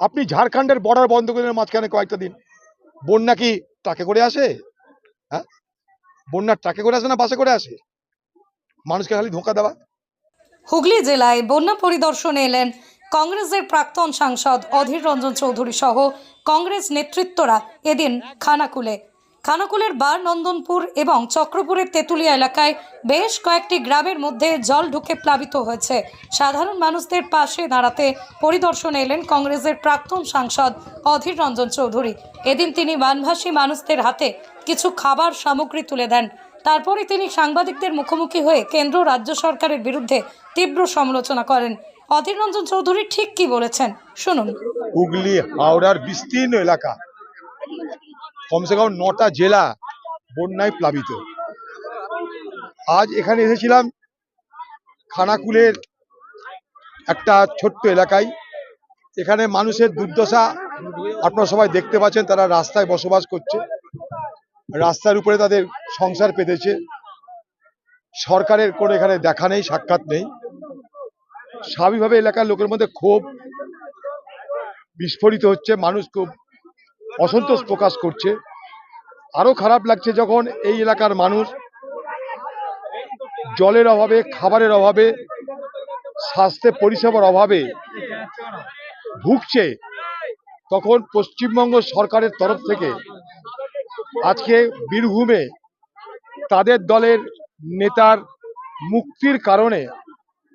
আপনি ঝাড়খণ্ডের বর্ডার বন্ধ করে মাঝখানে কয়েকটা দিন। বন্যা কি ট্রাকে করে আসে? হ্যাঁ? বন্যা ট্রাকে করে আসে না বাসে করে আসে? মানুষকে খালি ধোঁকা দেওয়া? হুগলি জেলায় বন্যা পরিদর্শনে এলেন কংগ্রেসের প্রাক্তন সাংসদ অধীর রঞ্জন চৌধুরী সহ কংগ্রেস নেতৃত্বরা এদিন খানাকুলে খানাকুলের বার নন্দনপুর এবং চক্রপুরের তেঁতুলিয়া এলাকায় বেশ কয়েকটি গ্রামের মধ্যে জল ঢুকে প্লাবিত হয়েছে। সাধারণ মানুষদের পাশে দাঁড়াতে পরিদর্শনে এলেন কংগ্রেসের প্রাক্তন সাংসদ অধীর রঞ্জন চৌধুরী। এদিন তিনি বানভাসী মানুষদের হাতে কিছু খাবার সামগ্রী তুলে দেন। তারপরে তিনি সাংবাদিকদের মুখোমুখি হয়ে কেন্দ্র রাজ্য সরকারের বিরুদ্ধে তীব্র সমালোচনা করেন। অধীর রঞ্জন চৌধুরী ঠিক কি বলেছেন? শুনুন। হুগলি, হাওড়ার বিস্তীর্ণ এলাকা। কমসে কম নটা জেলা বন্যায় প্লাবিত। আজ এখানে এসেছিলাম খানাকুলের একটা ছোট্ট এলাকায়। এখানে মানুষের দুর্দশা আপনারা সবাই দেখতে পাচ্ছেন, তারা রাস্তায় বসবাস করছে। রাস্তার উপরে তাদের সংসার পেতেছে। সরকারের কোনো এখানে দেখা নেই, সাক্ষাৎ নেই। স্বাভাবিকভাবে এলাকার লোকের মধ্যে ক্ষোভ বিস্ফোরিত হচ্ছে, মানুষ খুব অসন্তোষ প্রকাশ করছে। আরও খারাপ লাগছে যখন এই এলাকার মানুষ জলের অভাবে, খাবারের অভাবে, স্বাস্থ্য পরিষেবার অভাবে ভুগছে। তখন পশ্চিমবঙ্গ সরকারের তরফ থেকে আজকে বীরভূমে তাদের দলের নেতার মুক্তির কারণে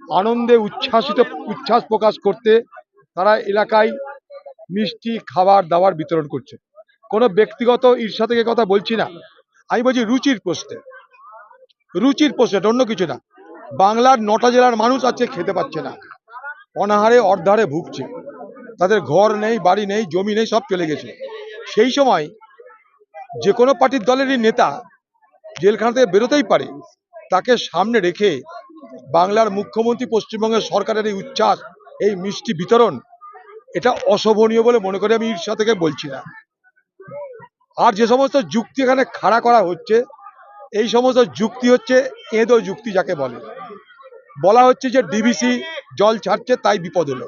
আনন্দে উচ্ছ্বাসিত, উচ্ছ্বাস প্রকাশ করতে তারা এলাকায় মিষ্টি খাবার দাবার বিতরণ করছে। কোনো ব্যক্তিগত ঈর্ষা থেকে কথা বলছি না। আমি বলছি রুচির প্রশ্নে। রুচির প্রশ্নে অন্য কিছু না। বাংলার নটা জেলার মানুষ আজকে খেতে পাচ্ছে না। অনাহারে অর্ধারে ভুগছে। তাদের ঘর নেই, বাড়ি নেই, জমি নেই, সব চলে গেছে। সেই সময় যে কোনো পার্টির দলেরই নেতা জেলখানা থেকে বেরোতেই পারে। তাকে সামনে রেখে বাংলার মুখ্যমন্ত্রী পশ্চিমবঙ্গের সরকারের এই উচ্ছ্বাস, এই মিষ্টি বিতরণ এটা অশোভনীয় বলে মনে করি আমি ঈর্ষা থেকে বলছি না। আর যে সমস্ত যুক্তি এখানে খাড়া করা হচ্ছে, এই সমস্ত যুক্তি হচ্ছে এঁদো যুক্তি যাকে বলে। বলা হচ্ছে যে ডিবিসি জল ছাড়ছে, তাই বিপদ হলো।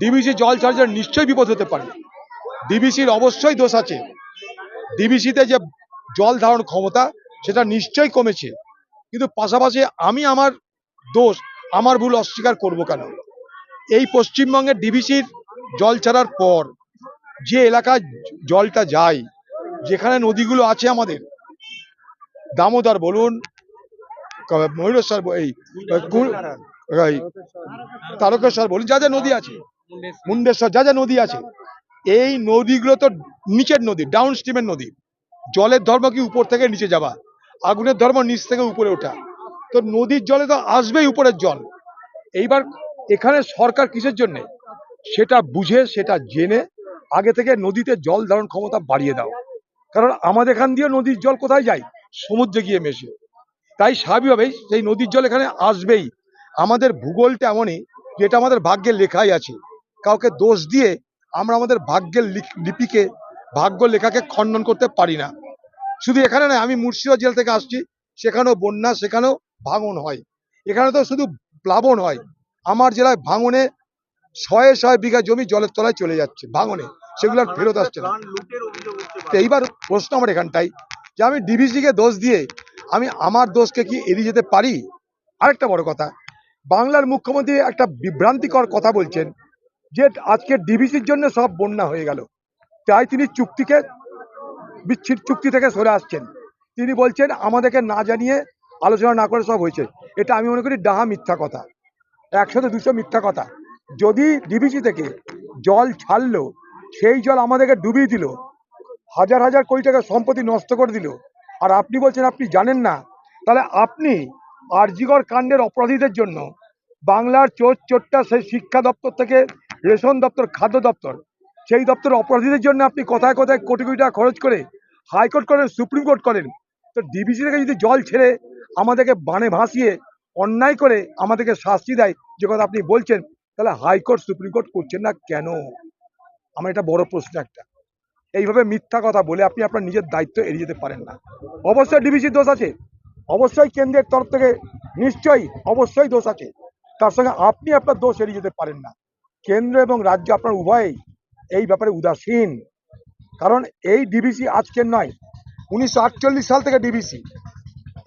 ডিবিসি জল ছাড়ছে, নিশ্চয়ই বিপদ হতে পারে। ডিবিসির অবশ্যই দোষ আছে। ডিবিসিতে যে জল ধারণ ক্ষমতা, সেটা নিশ্চয়ই কমেছে। কিন্তু পাশাপাশি আমি আমার দোষ, আমার ভুল অস্বীকার করব কেন? এই পশ্চিমবঙ্গের ডিবিসির জল ছাড়ার পর যে এলাকায় জলটা যায়, যেখানে নদীগুলো আছে আমাদের, দামোদর বলুন ময়ূরেশ্বর এই এই, তারকেশ্বর বলুন, যা যা নদী আছে, মুন্ডেশ্বর, যা যা নদী আছে, এই নদীগুলো তো নিচের নদী ডাউন স্ট্রিমের নদী। জলের ধর্ম কি উপর থেকে নিচে যাওয়া? আগুনের ধর্ম নিচ থেকে উপরে ওঠা। তো নদীর জলে তো আসবেই উপরের জল। এইবার এখানে সরকার কিসের জন্য? সেটা বুঝে, সেটা জেনে আগে থেকে নদীতে জল ধারণ ক্ষমতা বাড়িয়ে দাও। কারণ আমাদের এখান দিয়ে নদীর জল কোথায় যায়? সমুদ্রে গিয়ে মেশে। তাই স্বাভাবিকভাবেই সেই নদীর জল এখানে আসবেই। আমাদের ভূগোলটা এমনই যেটা আমাদের ভাগ্যের লেখাই আছে। কাউকে দোষ দিয়ে আমরা আমাদের ভাগ্যের লিপিকে, ভাগ্য লেখাকে খণ্ডন করতে পারি না। শুধু এখানে নয়, আমি মুর্শিদাবাদ জেলা থেকে আসছি। সেখানেও বন্যা, সেখানেও ভাঙন হয়। এখানে তো শুধু প্লাবন হয়। আমার জেলায় ভাঙনে শয়ে শয়ে বিঘা জমি জলের তলায় চলে যাচ্ছে, ভাঙনে। সেগুলো আর ফেরত আসছে না। তো এইবার প্রশ্ন আমার এখানটাই, যে আমি ডিবিসিকে দোষ দিয়ে আমি আমার দোষকে কি এড়িয়ে যেতে পারি? আরেকটা বড় কথা, বাংলার মুখ্যমন্ত্রী একটা বিভ্রান্তিকর কথা বলছেন, যে আজকে ডিবিসির জন্য সব বন্যা হয়ে গেল। তাই তিনি চুক্তিকে বিচ্ছিন্ন চুক্তি থেকে সরে আসছেন। তিনি বলছেন, আমাদেরকে না জানিয়ে আলোচনা না করে সব হয়েছে। এটা আমি মনে করি ডাহা মিথ্যা কথা। একশোতে দুশো মিথ্যা কথা। যদি ডিবিসি থেকে জল ছাড়লো, সেই জল আমাদেরকে ডুবিয়ে দিল, হাজার হাজার কোটি টাকা সম্পত্তি নষ্ট করে দিল, আর আপনি বলছেন আপনি জানেন না, তাহলে আপনি আরজিগড় কাণ্ডের অপরাধীদের জন্য বাংলার চোর চোরটা সেই শিক্ষা দপ্তর থেকে রেশন দপ্তর, খাদ্য দপ্তর, সেই দপ্তরের অপরাধীদের জন্য আপনি কোথায় কোথায় কোটি কোটি টাকা খরচ করে হাইকোর্ট করেন, সুপ্রিম কোর্ট করেন, তো ডিবিসি থেকে যদি জল ছেড়ে আমাদেরকে বানে ভাসিয়ে অন্যায় করে আমাদেরকে শাস্তি দেয়, যে কথা আপনি বলছেন, তাহলে হাইকোর্ট, সুপ্রিম কোর্ট করছেন না কেন? আমার এটা বড় প্রশ্ন একটা। এইভাবে মিথ্যা কথা বলে আপনি আপনার নিজের দায়িত্ব এড়িয়ে যেতে পারেন না। অবশ্যই ডিবিসির দোষ আছে। অবশ্যই কেন্দ্রের তরফ থেকে নিশ্চয়ই, অবশ্যই দোষ আছে। তার সঙ্গে আপনি আপনার দোষ এড়িয়ে যেতে পারেন না। কেন্দ্র এবং রাজ্য আপনার উভয়ই এই ব্যাপারে উদাসীন। কারণ এই ডিবিসি আজকের নয়, উনিশশো সাল থেকে ডিবিসি।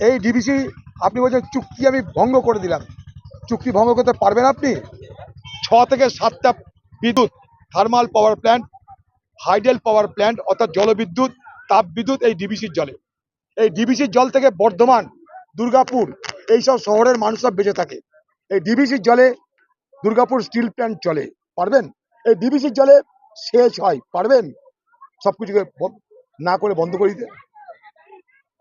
এই ডিবিসি আপনি বলছেন চুক্তি আমি ভঙ্গ করে দিলাম। চুক্তি ভঙ্গ করতে পারবেন আপনি? ছ থেকে সাতটা বিদ্যুৎ thermal power plant hydel power plant অর্থাৎ জলবিদ্যুৎ তাপ বিদ্যুৎ এই ডিবিসির জলে। এই ডিবিসির জল থেকে বর্ধমান, দুর্গাপুর, এইসব শহরের মানুষরা বেঁচে থাকে। এই ডিবিসির জলে দুর্গাপুর স্টিল প্ল্যান্ট চলে, পারবেন? এই ডিবিসির জলে শেষ হয়, পারবেন? সব কিছুকে না করে বন্ধ করে দিতে।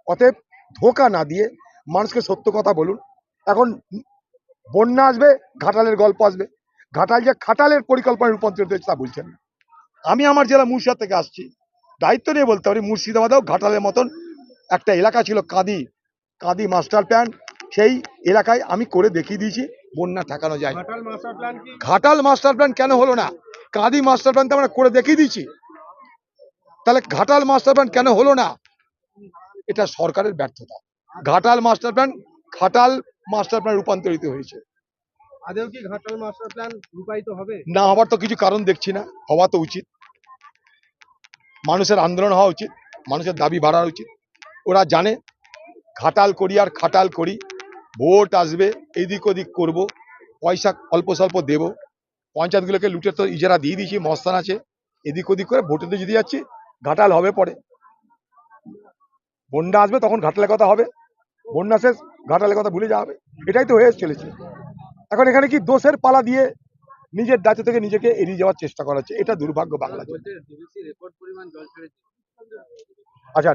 অতএব ধোকা না দিয়ে মানুষকে সত্য কথা বলুন। এখন বন্যা আসবে ঘাটালের গল্প আসবে। ঘাটাল যে খাটালের পরিকল্পনা রূপান্তরিত হয়েছে তা বলছেন না। আমি আমার জেলা মুর্শিদাবাদ থেকে আসছি। দায়িত্ব নিয়ে বলতে পারি মুর্শিদাবাদেও ঘাটালের মতন একটা এলাকা ছিল কাঁদি কাঁদি মাস্টার প্ল্যান। সেই এলাকায় আমি করে দেখিয়ে দিয়েছি বন্যা ঠেকানো যায়। Ghatal master plan Ghatal master plan কেন হলো না? কাঁদি মাস্টার প্ল্যান তো আমরা করে দেখিয়ে দিয়েছি। তাহলে ঘাটাল মাস্টার প্ল্যান কেন হলো না? এটা সরকারের ব্যর্থতা। ঘাটাল মাস্টার প্ল্যান খাটাল মাস্টার প্ল্যান রূপান্তরিত হয়েছে। আদেও কি ঘাটাল মাস্টার প্ল্যান রূপায়িত হবে? না হওয়ার তো কিছু কারণ দেখছি না। হওয়া তো উচিত। মানুষের আন্দোলন হওয়া উচিত মানুষের দাবি বাড়া উচিত। ওরা জানে খাটাল করি আর খাটাল করি ভোট আসবে এদিক ওদিক করব পয়সা অল্প স্বল্প দেব। পঞ্চায়েতগুলোকে লুটে তো ইজারা দিয়ে দিয়েছি মস্তান আছে। এদিক ওদিক করে ভোটে তো যদি যাচ্ছি ঘাটাল হবে পরে। বন্যা আসবে তখন ঘাটালের কথা হবে। বন্যা শেষ ঘাটালের কথা ভুলে হবে এটাই তো হয়ে চলেছে। এখন এখানে কি দোষের পালা দিয়ে নিজের দায়িত্ব থেকে নিজেকে এড়িয়ে যাওয়ার চেষ্টা করা হচ্ছে? এটা দুর্ভাগ্য বাংলা বলছে ডিবিসি রেকর্ড পরিমাণ জল ছেড়েছে আচ্ছা।